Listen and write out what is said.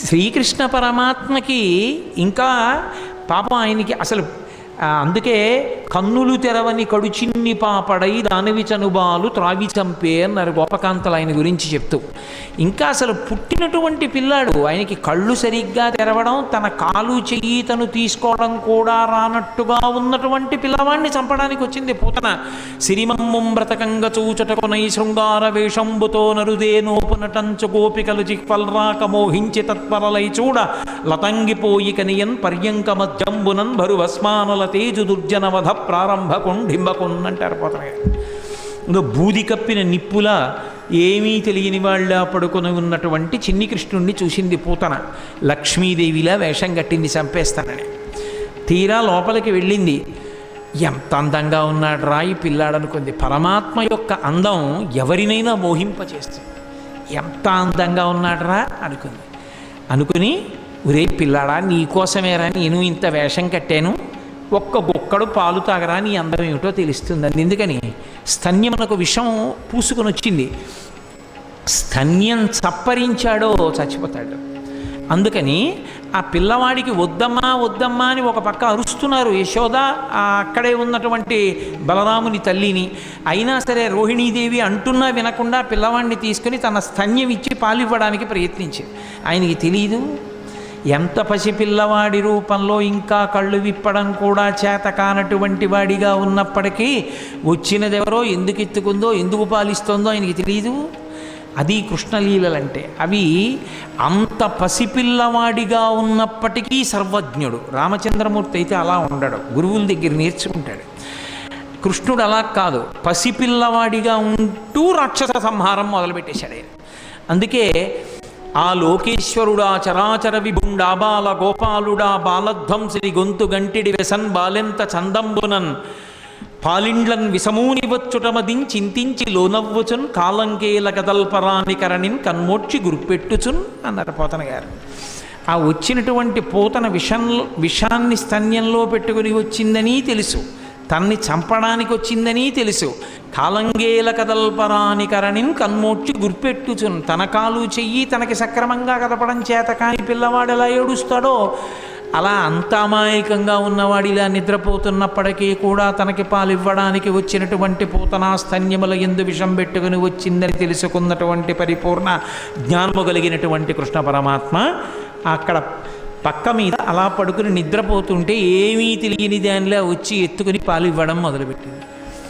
శ్రీకృష్ణ పరమాత్మకి ఇంకా పాపం ఆయనకి అసలు అందుకే కన్నులు తెరవని కడుచిన్ని పాపడై దానివి చనుబాలు త్రావి చంపే అన్నారు గోపకాంతలు ఆయన గురించి చెప్తూ. ఇంకా అసలు పుట్టినటువంటి పిల్లాడు ఆయనకి కళ్ళు సరిగ్గా తెరవడం తన కాలు చెయ్యి తను తీసుకోవడం కూడా రానట్టుగా ఉన్నటువంటి పిల్లవాడిని చంపడానికి వచ్చింది పూతన. సిరిమమ్మం బ్రతకంగ చూచటకునై శృంగార వేషంబుతో నరుదేనోపునటంచు గోపికలు జిక్పల్రాక మోహించి తత్పరలై చూడ. లతంగిపోయి కనియన్ పర్యంక మధ్యంబునన్ భరువస్మానల తేజు దుర్జనవధ ప్రారంభ కుండింబకున్ అంటారు పోతన ఇంకా బూది కప్పిన నిప్పులా ఏమీ తెలియని వాళ్ళ పడుకొని ఉన్నటువంటి చిన్ని కృష్ణుణ్ణి చూసింది పూతన. లక్ష్మీదేవిలా వేషం కట్టింది చంపేస్తానని. తీరా లోపలికి వెళ్ళింది. ఎంత అందంగా ఉన్నాడు రాయి పిల్లాడనుకుంది. పరమాత్మ యొక్క అందం ఎవరినైనా మోహింపచేస్తుంది. ఎంత అందంగా ఉన్నాడురా అనుకుంది. అనుకుని ఒరే పిల్లాడా నీకోసమేరా నేను ఇంత వేషం కట్టాను? ఒక్క బొక్కడు పాలు తాగరా నీ అందం ఏమిటో తెలుస్తుందండి. ఎందుకని? స్తన్యమునకు విషం పూసుకొని వచ్చింది స్తన్యం చప్పరించాడో చచ్చిపోతాడు. అందుకని ఆ పిల్లవాడికి వద్దమ్మా వద్దమ్మా అని ఒక పక్క అరుస్తున్నారు యశోద అక్కడే ఉన్నటువంటి బలరాముని తల్లిని. అయినా సరే రోహిణీదేవి అంటున్నా వినకుండా పిల్లవాడిని తీసుకుని తన స్తన్యం ఇచ్చి పాలివ్వడానికి ప్రయత్నించింది. ఆయనకి తెలియదు ఎంత పసిపిల్లవాడి రూపంలో ఇంకా కళ్ళు విప్పడం కూడా చేత కానటువంటి వాడిగా ఉన్నప్పటికీ వచ్చినదెవరో ఎందుకు ఎత్తుకుందో ఎందుకు పాలిస్తుందో ఆయనకి తెలియదు అది కృష్ణలీలలంటే. అవి అంత పసిపిల్లవాడిగా ఉన్నప్పటికీ సర్వజ్ఞుడు. రామచంద్రమూర్తి అయితే అలా ఉండడు. గురువుల దగ్గర నేర్చుకుంటాడు. కృష్ణుడు అలా కాదు. పసిపిల్లవాడిగా ఉంటూ రాక్షస సంహారం మొదలుపెట్టేశాడు అందుకే ఆ లోకేశ్వరుడా చరాచర విభుండా బాల గోపాలుడా బాలధ్వంసిని గొంతు గంటిడి వెసన్ బాలెంత చందంబునన్. పాలిండ్లన్ విసమూని వచ్చుటమదిం చింతించి లోనవ్వుచున్ కాలంకేల కదల్పరాని కరణిన్ కన్మోడ్చి గుర్పెట్టుచున్ అన్నారు పోతన గారు. ఆ వచ్చినటువంటి పోతన విషం విషాన్ని స్తన్యంలో పెట్టుకుని వచ్చిందని తెలుసు. తన్ని చంపడానికి వచ్చిందని తెలుసు. కాలంగేల కదల్పరాని కరణిని కన్మోడ్చి గుర్పెట్టుచున్ తన కాలు చెయ్యి తనకి సక్రమంగా కదపడం చేత కాని పిల్లవాడు ఎలా ఏడుస్తాడో? అలా అంత అమాయకంగా ఉన్నవాడు ఇలా నిద్రపోతున్నప్పటికీ కూడా తనకి పాలివ్వడానికి వచ్చినటువంటి పూతనా స్తన్యముల ఎందు విషం పెట్టుకుని వచ్చిందని తెలుసుకున్నటువంటి పరిపూర్ణ జ్ఞానము కలిగినటువంటి కృష్ణ పరమాత్మ అక్కడ పక్క మీద అలా పడుకుని నిద్రపోతుంటే ఏమీ తెలియని దానిలో వచ్చి ఎత్తుకుని పాలు ఇవ్వడం మొదలుపెట్టింది.